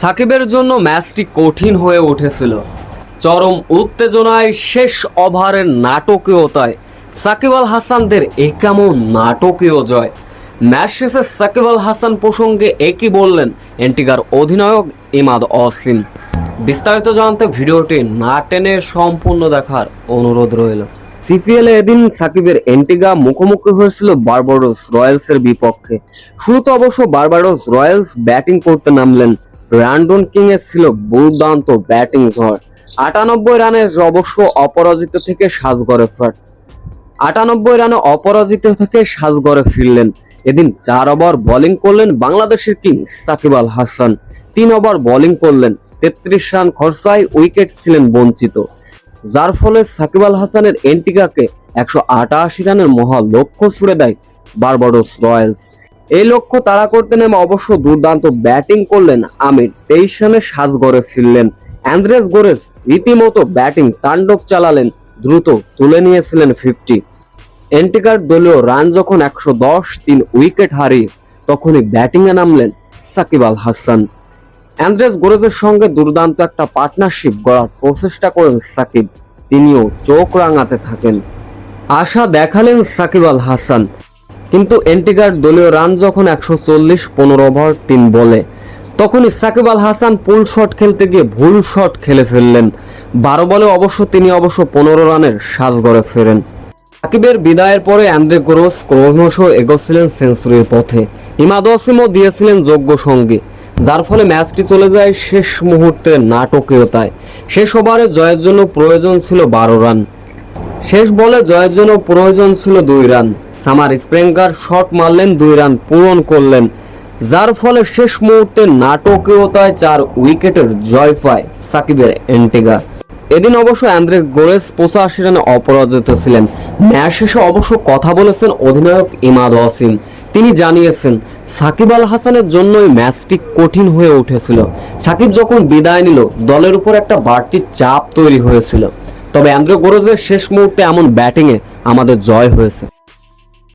সাকিবের জন্য ম্যাচটি কঠিন হয়ে উঠেছিল। চরম উত্তেজনায় শেষ ওভারের নাটকীয়তায় সাকিব আল হাসানদের এ কেমন নাটকীয় জয়? ম্যাচ শেষে সাকিব আল হাসান প্রসঙ্গে একই বললেন এন্টিগার অধিনায়ক ইমাদ অসিম। বিস্তারিত জানতে ভিডিওটি না টেনে সম্পূর্ণ দেখার অনুরোধ রইল। সিপিএল এদিন সাকিবের এন্টিগা মুখোমুখি হয়েছিল বারবাডোস রয়্যালসের বিপক্ষে। শুরুতে অবশ্য বারবাডোস রয়্যালস ব্যাটিং করতে নামলেন ব্র্যান্ডন কিং এর ছিল দুর্দান্ত ব্যাটিং ঝড়। আটানব্বই রানে অবশ্য অপরাজিত থেকে সাজগড়ে ফের। আটানব্বই রানে অপরাজিত থেকে সাজগড়ে ফিরলেন। এদিন চার ওভার বোলিং করলেন বাংলাদেশের কিং সাকিব আল হাসান। তিন ওভার বোলিং করলেন তেত্রিশ রান খরচায় উইকেট ছিলেন বঞ্চিত। যার ফলে সাকিব আল হাসানের এন্টিকাকে একশো আটাশি রানের মহা লক্ষ্য ছুড়ে দেয় বারবাডোস রয়্যালস। এই লক্ষ্য তাড়া করতে নেমে অবশ্য দুর্দান্ত ব্যাটিং করলেন আমির। তেইশ রানে সাজগড়ে ফিরলেন। অ্যান্দ্রেস গোরেস রীতিমতো ব্যাটিং তাণ্ডব চালালেন, দ্রুত তুলে নিয়েছিলেন ফিফটি। এন্টিকার দলীয় রান যখন একশো দশ তিন উইকেট হারিয়ে তখনই ব্যাটিংয়ে নামলেন সাকিব আল হাসান। অ্যান্ড্রেস গোরেজের সঙ্গে দুর্দান্ত একটা পার্টনারশিপ গড়ার প্রচেষ্টা করেন সাকিব। তিনিও চোখ রাঙাতে থাকেন। আশা দেখালেন সাকিব আল হাসান। কিন্তু এন্টিকার দলীয় রান যখন একশো চল্লিশ, পনেরো ওভার, তিন বলে, তখনই সাকিব আল হাসান পুল শট খেলতে গিয়ে ভুল শট খেলে ফেললেন। বারো বলে অবশ্য তিনি অবশ্য পনেরো রানের সাজগড়ে ফেরেন। সাকিবের বিদায়ের পরে অ্যান্দ্রে গ্রোস ক্রমশ এগোচ্ছিলেন সেঞ্চুরির পথে। ইমাদ ওসিমও দিয়েছিলেন যোগ্য সঙ্গী, যার ফলে ম্যাচটি চলে যায় শেষ মুহূর্তের নাটকীয়তায়। শেষ ওভারে জয়ের জন্য প্রয়োজন ছিল বারো রান। শেষ বলে জয়ের জন্য প্রয়োজন ছিল দুই রান। সামার স্প্রেঙ্গার শট মারলেন, দুই রান পূরণ করলেন। যার ফলে শেষ মুহূর্তে নাটকীয়তায় চার উইকেটের জয় পায় সাকিবের এন্টিগা। এদিন অবশ্য অ্যান্দ্রে গোরেস পঁচাশি রানে অপরাজিত ছিলেন। ম্যাচ শেষে অবশ্য কথা বলেছেন অধিনায়ক ইমাদ ওয়াসিম। তিনি জানিয়েছেন, সাকিব আল হাসানের জন্যই ম্যাচটি কঠিন হয়ে উঠেছিল। সাকিব যখন বিদায় নিল, দলের উপর একটা বাড়তি চাপ তৈরি হয়েছিল। তবে অ্যান্দ্রে গোরেজের শেষ মুহূর্তে এমন ব্যাটিংয়ে আমাদের জয় হয়েছে।